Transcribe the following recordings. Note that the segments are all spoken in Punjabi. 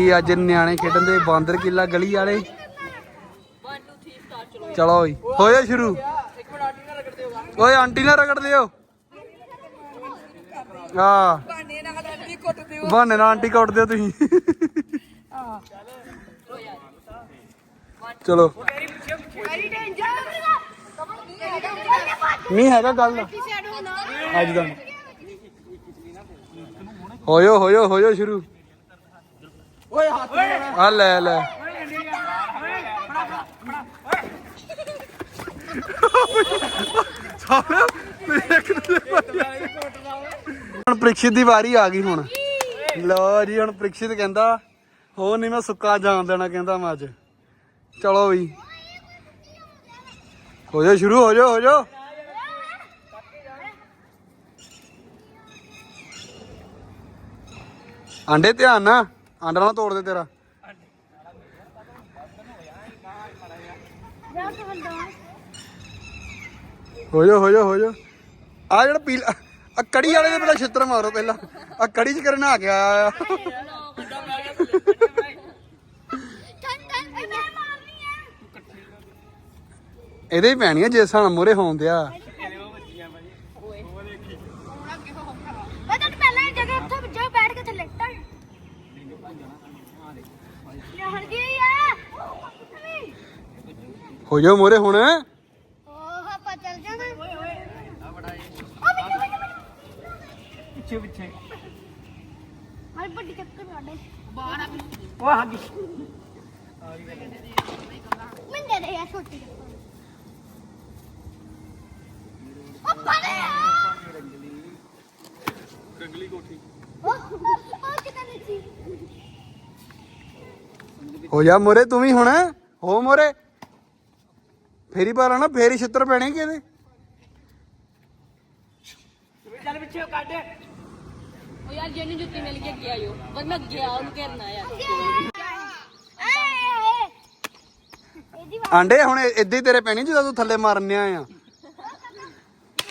ਭਾਈ ਅੱਜ ਨਿਆਣੇ ਖੇਡਣ ਦੇ ਬਾਂਦਰ ਕਿੱਲਾ ਗਲੀ ਵਾਲੇ। ਚਲੋ ਓਏ, ਹੋਇਆ ਸ਼ੁਰੂ। ਓਏ, ਆਂਟੀ ਨਾਲ ਰਗੜ ਦਿਓ। ਹਾਂ। ਬਾਨੇ ਨਾਲ ਆਂਟੀ ਕੁੱਟ ਦਿਓ ਬਹਾਨੇ ਨਾਲ ਆਂਟੀ ਕੁੱਟ ਦਿਓ ਤੁਸੀਂ। ਚਲੋ। ਨਹੀਂ ਹੈਗਾ ਗੱਲ। ਅੱਜ ਦਾ। ਹੋਇਓ ਹੋਇਓ ਹੋਇਓ ਸ਼ੁਰੂ। ਓਏ ਹੱਥ ਆ ਲੈ ਲੈ। ਸਾਲਿਆ ਮੇਰੇ ਇੱਕ। ਹੁਣ ਪ੍ਰੀਖਿਤ ਦੀ ਵਾਰੀ ਆ ਗਈ ਹੁਣ। ਲੋ ਜੀ ਹੁਣ ਪ੍ਰੀਖਿਤ ਕਹਿੰਦਾ ਹੋ ਨਹੀਂ ਮੈਂ ਸੁੱਕਾ ਜਾਣ ਦੇਣਾ ਕਹਿੰਦਾ ਮੈਂ ਅੱਜ। ਚਲੋ ਵੀ। ਹੋ ਜਾ ਸ਼ੁਰੂ ਹੋ ਜਾ ਹੋ ਜਾ ਆਂਡੇ ਧਿਆਨ ਨਾ ਆਂਡਾ ਨਾ ਤੋੜ ਦੇ ਤੇਰਾ। ਹੋ ਜਾ ਹੋ ਜਾ ਹੋ ਜਾ ਆ ਜਿਹੜਾ ਪੀਲਾ ਆ ਕੜੀ ਵਾਲੇ ਦੇ ਪਹਿਲਾਂ ਛਿੱਤਰ ਮਾਰੋ ਪਹਿਲਾਂ। ਆ ਕੜੀ ਚ ਕਰਨ ਆ ਗਿਆ ਆ। ਇਹਦੇ ਹੀ ਪੈਣੀ ਆ ਜੇ ਸਾਨ ਮੂਰੇ ਹੋਣ ਦਿਆ ਮੈਂ ਤਾਂ ਪਹਿਲਾਂ ਹੀ ਜਗ੍ਹਾ ਉੱਥੇ ਜਾ ਬੈਠ ਕੇ ਥੱਲੇ ਟੰ ਹਟ ਗਈ ਆ ਹੋ ਜਾ ਮੂਰੇ ਹੁਣ। ਓਹ ਆਪਾਂ ਚੱਲ ਜਾਣਾ। ਓਏ ਓਏ। ਆ ਬੜਾ ਪਿੱਛੇ। ਪਿੱਛੇ ਹਾਏ ਵੱਡੀ ਚੱਕਰ ਸਾਡੇ। ਓ ਆ। ਗਈ। ਮੈਂ ਦੇ ਯਾਰ ਛੋਟੀ ਚੱਕਰ ਉਹ ਪਰੇ ਆ ਰੰਗਲੀ ਕੋਠੀ ਉਹ ਉਹ ਕਿਤੇ ਨਹੀਂ ਸੀ ਹੋ ਜਾ ਮੂਰੇ ਤੂੰ ਵੀ ਹੁਣ ਹੋ ਮੂਰੇ। ਫੇਰੀ ਪਾ ਲੈਣਾ ਫੇਰੀ ਛਿੱਤਰ ਪੈਣੇ ਕਿ ਇਹਦੇ? ਚੱਲ ਪਿੱਛੇ ਕੱਢ। ਉਹ ਯਾਰ ਜਿਹਨੂੰ ਜੁੱਤੀ ਮਿਲ ਕੇ ਗਿਆ ਯੋ ਬਸ ਮੈਂ ਗਿਆ ਉਹਨੂੰ ਘੇਰਨਾ ਯਾਰ। ਆਂਡੇ ਹੁਣ ਏਦਾਂ ਹੀ ਤੇਰੇ ਪੈਣੀ ਜਦੋਂ ਤੂੰ ਥੱਲੇ ਮਾਰਨ ਆ ਆ।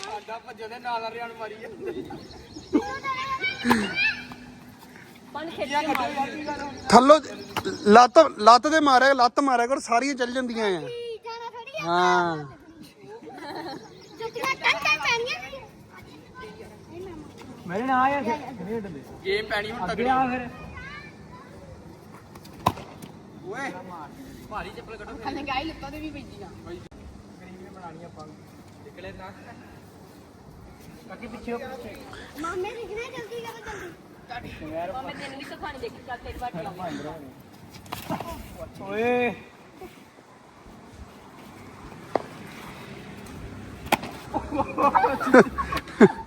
ਸਾਡਾ ਭੱਜੇ ਦੇ ਨਾਲ ਨੂੰ ਮਾਰੀ ਜਾਂਦੇ। ਪਾਣੀ ਖੇਡ ਥੱਲੋਂ ਲੱਤ ਲੱਤ ਦੇ ਮਾਰਿਆ ਲੱਤ ਮਾਰਿਆ ਕਰ ਸਾਰੀਆਂ ਚੱਲ ਜਾਂਦੀਆਂ ਆ। ਜਾਣਾ ਥੋੜੀ ਹਾਂ ਜੁੱਤੀਆਂ ਟੰਨ ਟੰਨ ਪੈਣੀਆਂ ਮੇਰੇ ਨਾਲ ਆ ਯਾਰ ਖੇਡ ਦੇ ਗੇਮ ਪੈਣੀ ਹੁਣ ਤਗੜੀ ਆ ਫਿਰ। ਓਏ। ਭਾਰੀ ਚੱਪਲ ਕੱਢੋ ਥੱਲੇ ਗਾਈ ਲੱਤਾਂ ਤੇ ਵੀ ਵੱਜੀਆਂ ਗਰੀਬ ਨੇ ਬਣਾਣੀ ਆਪਾਂ ਨਿਕਲੇ ਨਾ ਬਾਕੀ ਪਿੱਛੇ ਪਿੱਛੇ ਮਾਮੇ ਦਿਖਣਾ ਜਲਦੀ ਕਰੋ ਜਲਦੀ। ਮੈਂ ਤੈਨੂੰ ਨਹੀਂ ਸਿਖਾਣੀ ਦੇਖੀ ਚੱਲ ਤੇਰੀ ਬਾਟ ਲਾਉਂਗੀ ਓਏ।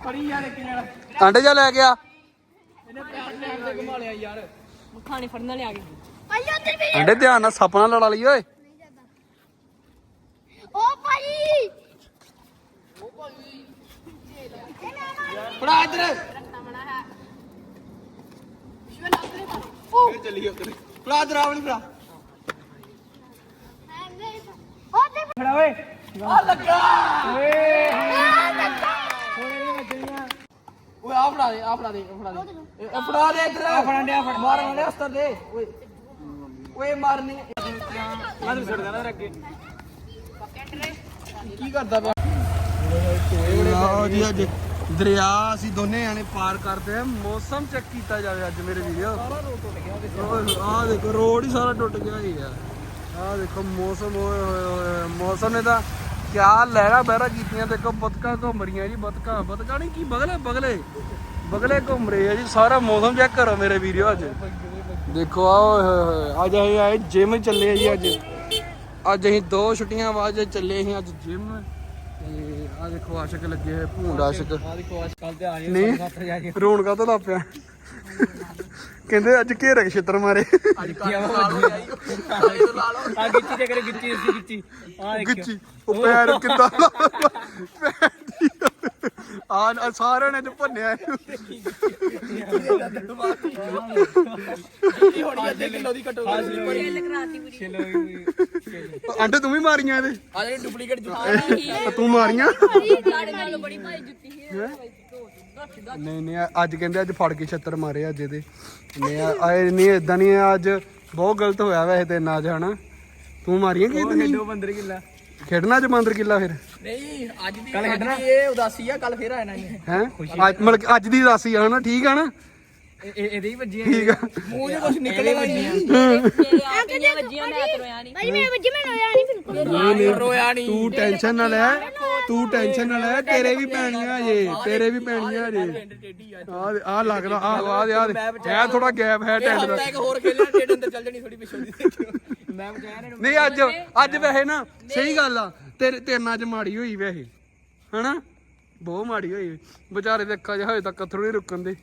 ਪੜੀ ਯਾਰ ਇੱਕ ਜਣਾ। ਆਂਡੇ ਜਾ ਲੈ ਗਿਆ। ਇਹਨੇ ਪੈਰ ਲੈਣ ਤੇ ਘੁਮਾ ਲਿਆ ਯਾਰ। ਖਾਣੇ ਫੜਨ ਵਾਲੇ ਆ ਗਏ। ਭਾਈ ਉੱਧਰ ਵੀ ਆਂਡੇ ਧਿਆਨ ਨਾਲ ਸੱਪ ਨਾਲ ਲੜਾ ਲਈ ਓਏ। ਓ ਭਾਈ। ਫੜਾ ਇੱਧਰ। ਉਹ ਚੱਲੀ ਉੱਧਰ। ਫੜਾ ਇੱਧਰ ਆਵਲੀ ਫੜਾ। ਫੜਾ ਓਏ। ਆ ਲੱਗਾ। ਓਏ ਓਏ ਆ ਫੜਾ ਦੇ ਆ ਫੜਾ ਦੇ ਫੜਾ ਦੇ। ਇਹ ਫੜਾ ਦੇ ਇੱਧਰ। ਆ ਫੜਾ ਦੇ ਫੜ ਮਾਰ ਵਾਲੇ ਉਸਤਰ ਦੇ ਓਏ ਓਏ ਮਾਰਨੀ। ਮੈਂ ਤੈਨੂੰ ਛੱਡ ਦੇਣਾ ਅੱਗੇ। ਕੀ ਕਰਦਾ ਪਿਆ? ਲਓ ਜੀ ਅੱਜ ਦਰਿਆ ਅਸੀਂ ਦੋਨੇ ਆਣੇ ਪਾਰ ਕਰਦੇ ਆ ਮੌਸਮ ਚੈੱਕ ਕੀਤਾ ਜਾਵੇ ਅੱਜ ਮੇਰੇ ਵੀਡੀਓ। ਸਾਰਾ ਰੋਡ ਟੁੱਟ ਗਿਆ ਆਹ ਦੇਖੋ ਰੋਡ ਹੀ ਸਾਰਾ ਟੁੱਟ ਗਿਆ ਹੀ ਆ। ਆਹ ਦੇਖੋ ਮੌਸਮ ਓਏ ਹੋਏ ਹੋਏ ਮੌਸਮ ਨੇ ਤਾਂ ਕਿਆ ਲਹਿਰਾ ਬਹਿਰਾ ਕੀਤੀਆਂ। ਦੇਖੋ ਬਤਕਾਂ ਘੁੰਮ ਰਹੀਆਂ ਜੀ ਬਤਕਾਂ। ਬਤਕਾਂ ਨਹੀਂ ਕੀ ਬਗਲੇ ਬਗਲੇ। ਬਗਲੇ ਘੁੰਮ ਰਹੇ ਆ ਜੀ। ਸਾਰਾ ਮੌਸਮ ਚੈੱਕ ਕਰੋ ਮੇਰੇ ਵੀਡੀਓ ਅੱਜ। ਦੇਖੋ ਆ ਓਏ ਹੋਏ ਹੋਏ ਅੱਜ ਅਸੀਂ ਆਏ ਜਿਮ ਚੱਲੇ ਆ ਜੀ ਅੱਜ। ਅੱਜ ਅਸੀਂ ਦੋ ਛੁੱਟੀਆਂ ਬਾਅਦ ਚੱਲੇ ਅਸੀਂ ਅੱਜ ਜਿਮ ਤੇ ਆ ਦੇਖੋ ਆਸ਼ਕ ਲੱਗੇ ਹੋਏ ਭੂੰਡ ਆਸ਼ਕ? ਆ ਦੇਖੋ ਅੱਜ ਕੱਲ ਤੇ ਆ ਨਹੀਂ ਰੋਣ ਕਾ ਲੱਗ ਪਿਆ? ਕਹਿੰਦੇ ਅੱਜ ਘੇਰੇ ਛਿੱਤਰ ਮਾਰੇ। ਅੱਜ ਕੱਲ ਲਾ ਲੋ ਆ ਗਿੱਚੀ ਤੇ ਕਰੇ ਗਿੱਚੀ ਸੀ ਗਿੱਚੀ। ਆ ਗਿੱਚੀ ਉਹ ਪੈਰ ਕਿੱਦਾਂ ਆ ਸਾਰਿਆਂ ਨੇ ਤੇ ਭੰਨਿਆ ਇਹਨੂੰ। ਹੋਣੀ ਅੱਧੇ ਕਿਲੋ ਦੀ ਘਟੋ ਛਿੱਲ ਕਰਾਤੀ ਪੂਰੀ ਆਂਡੇ ਤੂੰ ਵੀ ਮਾਰੀਆਂ ਇਹਦੇ। ਆ ਜਿਹੜੀ ਡੁਪਲੀਕੇਟ ਜੁੱਤੀ ਤੂੰ ਮਾਰੀਆਂ। ਗਾੜੇ ਨਾਲ ਬੜੀ ਭਾਈ ਜੁੱਤੀ ਹੈ ਨਹੀਂ ਨਹੀਂ ਅੱਜ ਕਹਿੰਦੇ ਅੱਜ ਫੜ ਕੇ ਛੱਤਰ ਮਾਰੇ ਅੱਜ ਇਹਦੇ। ਨਹੀਂ ਆਏ ਨਹੀਂ ਇਦਾਂ ਨਹੀਂ ਆ, ਅੱਜ ਬਹੁਤ ਗਲਤ ਹੋਇਆ ਵੈਸੇ ਤੇ ਨਾ ਜਾਣਾ ਤੂੰ ਮਾਰੀਆਂ ਕਿ ਨਹੀਂ ਬੰਦਰ ਕਿੱਲਾ। ਖੇਡਣਾ ਅੱਜ ਮੰਦਰ ਕਿੱਲਾ ਫਿਰ? ਨਹੀਂ ਅੱਜ ਦੀ ਕੱਲ ਖੇਡਣਾ? ਇਹ ਉਦਾਸੀ ਆ ਕੱਲ ਫੇਰ ਆ ਜਾਣਾ ਇਹਨੇ ਹੈ? ਅੱਜ ਮਤਲਬ ਅੱਜ ਦੀ ਰਾਸੀ ਆ ਹਨਾ? ਠੀਕ ਆ ਨਾ? ਇਹਦੇ ਹੀ ਵੱਜੀਆਂ ਠੀਕ ਆ। ਮੂੰਹ ਚ ਕੁਝ ਨਿਕਲੇਗਾ ਨਹੀਂ। ਤੇਰੇ ਆਪ ਇੰਨੀਆਂ ਵੱਜੀਆਂ ਮੈਂ ਤੇ ਰੋਇਆ ਨਹੀਂ ਭਾਈ ਮੈਂ ਵੱਜੀ ਮੈਂ ਰੋਇਆ ਨਹੀਂ ਬਿਲਕੁਲ। ਨਹੀਂ ਨਹੀਂ ਰੋਇਆ ਨਹੀਂ। ਤੂੰ ਟੈਨਸ਼ਨ ਨਾ ਲੈ ਤੂੰ ਟੈਨਸ਼ਨ ਨਾ ਲੈ ਤੇਰੇ ਵੀ ਪੈਣੀਆਂ ਜੇ ਤੇਰੇ ਵੀ ਪੈਣੀਆਂ ਜੇ। ਆ ਆ ਲੱਗਦਾ ਆ ਆ ਆ ਇਹ ਥੋੜਾ ਗੈਪ ਹੈ ਟੈਂਡ ਦਾ। ਇੱਕ ਹੋਰ ਖੇਲਣਾ ਟੇਡ ਅੰਦਰ ਚੱਲ ਜਾਣੀ ਥੋੜੀ ਪਿੱਛੋਂ ਦੀ। ਮੈਂ ਬਚਾਇਆ ਨੇ ਨਹੀਂ ਅੱਜ ਅੱਜ ਵੈਸੇ ਨਾ ਸਹੀ ਗੱਲ ਆ। ਤੇਰੇ ਤੇਰੇ ਨਾਲ ਅੱਜ ਮਾੜੀ ਹੋਈ ਵੈਸੇ। ਹਨਾ? ਬਹੁਤ ਮਾੜੀ ਹੋਈ। ਵਿਚਾਰੇ ਦੇ ਅੱਖਾਂ 'ਚ ਹਜੇ ਤੱਕ ਅਥਰੂ ਨਹੀਂ ਰੁਕਣ ਦੇ।